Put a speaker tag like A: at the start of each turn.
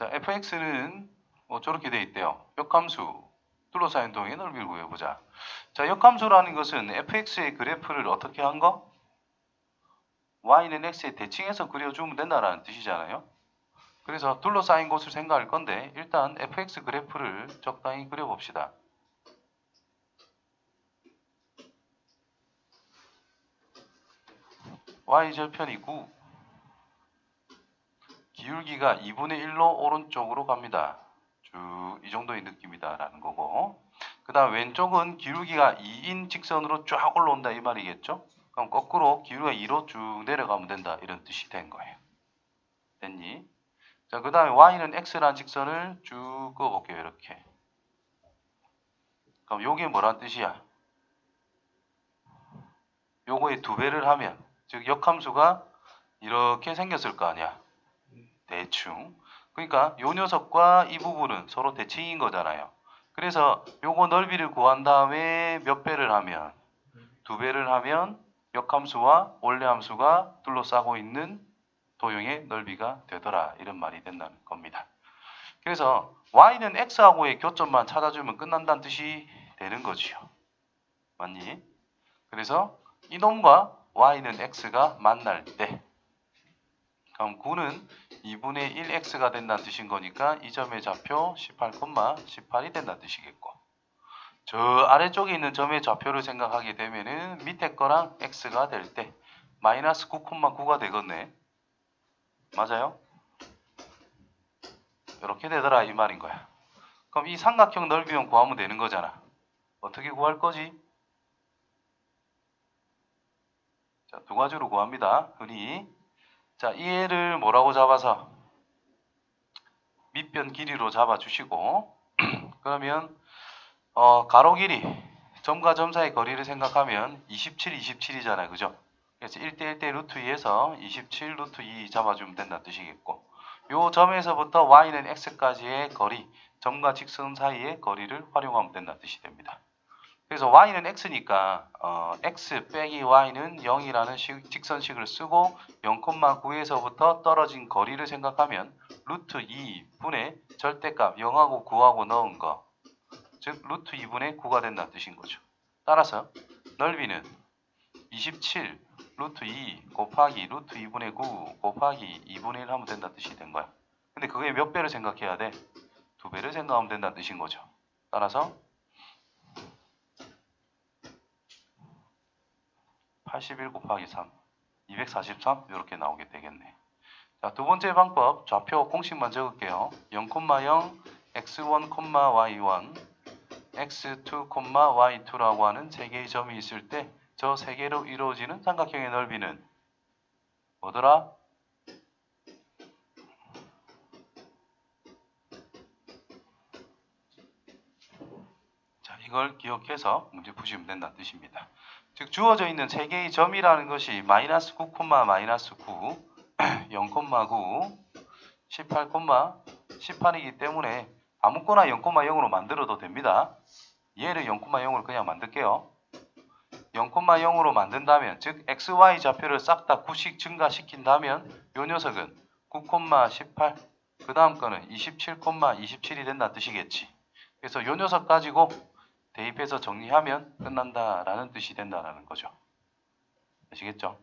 A: 자, fx는 뭐 저렇게 돼 있대요. 역함수 둘러싸인 동의 넓이를 구해보자. 자, 역함수라는 것은 fx의 그래프를 어떻게 한 거? y는 x에 대칭해서 그려주면 된다라는 뜻이잖아요. 그래서 둘러싸인 곳을 생각할 건데 일단 fx 그래프를 적당히 그려봅시다. y절편이 9 기울기가 2분의 1로 오른쪽으로 갑니다. 쭉 이 정도의 느낌이다 라는 거고 그 다음 왼쪽은 기울기가 2인 직선으로 쫙 올라온다 이 말이겠죠? 그럼 거꾸로 기울기가 2로 쭉 내려가면 된다 이런 뜻이 된 거예요. 됐니? 자, 그 다음에 y는 x라는 직선을 쭉 그어볼게요. 이렇게. 그럼 요게 뭐란 뜻이야? 요거의 두 배를 하면 즉 역함수가 이렇게 생겼을 거 아니야. 대충. 그러니까 요 녀석과 이 부분은 서로 대칭인 거잖아요. 그래서 요거 넓이를 구한 다음에 몇 배를 하면 두 배를 하면 역함수와 원래 함수가 둘러싸고 있는 도형의 넓이가 되더라 이런 말이 된다는 겁니다. 그래서 y는 x하고의 교점만 찾아주면 끝난다는 뜻이 되는 거지요. 맞니? 그래서 이놈과 y는 x가 만날 때 그럼 9는 2분의 1x가 된다는 뜻인 거니까 이 점의 좌표 18, 18이 된다는 뜻이겠고 저 아래쪽에 있는 점의 좌표를 생각하게 되면은 밑에 거랑 x가 될 때 마이너스 9,9가 되겠네. 맞아요? 이렇게 되더라 이 말인 거야. 그럼 이 삼각형 넓이만 구하면 되는 거잖아. 어떻게 구할 거지? 자, 두 가지로 구합니다. 흔히 자, 이 애를 뭐라고 잡아서 밑변 길이로 잡아 주시고 그러면 어, 가로 길이 점과 점 사이 거리를 생각하면 27, 27이잖아요. 그죠? 그래서 1대 1대 루트 2에서 27 루트 2 잡아주면 된다는 뜻이겠고 요 점에서부터 y는 x까지의 거리 점과 직선 사이의 거리를 활용하면 된다는 뜻이 됩니다. 그래서 y는 x니까 어, x 빼기 y는 0이라는 식, 직선식을 쓰고 0,9에서부터 떨어진 거리를 생각하면 루트 2분의 절대값 0하고 9하고 넣은 거 즉 루트 2분의 9가 된다는 뜻인 거죠. 따라서 넓이는 27 루트 2 곱하기 루트 2분의 9 곱하기 2분의 1 하면 된다는 뜻이 된 거야. 근데 그게 몇 배를 생각해야 돼? 두 배를 생각하면 된다는 뜻인 거죠. 따라서 81 곱하기 3 243 이렇게 나오게 되겠네. 자, 두 번째 방법 좌표 공식만 적을게요. 0,0 x1, y1 x2, y2라고 하는 세 개의 점이 있을 때 저 세 개로 이루어지는 삼각형의 넓이는 뭐더라? 이걸 기억해서 문제 푸시면 된다는 뜻입니다. 즉 주어져 있는 세 개의 점이라는 것이 마이너스 9, 마이너스 9, 0,9, 18, 18이기 때문에 아무거나 0,0으로 만들어도 됩니다. 얘를 0,0으로 그냥 만들게요. 0,0으로 만든다면 즉 xy 좌표를 싹 다 9씩 증가시킨다면 요 녀석은 9,18 그 다음 거는 27,27이 된다는 뜻이겠지. 그래서 요 녀석 가지고 대입해서 정리하면 끝난다라는 뜻이 된다라는 거죠. 아시겠죠?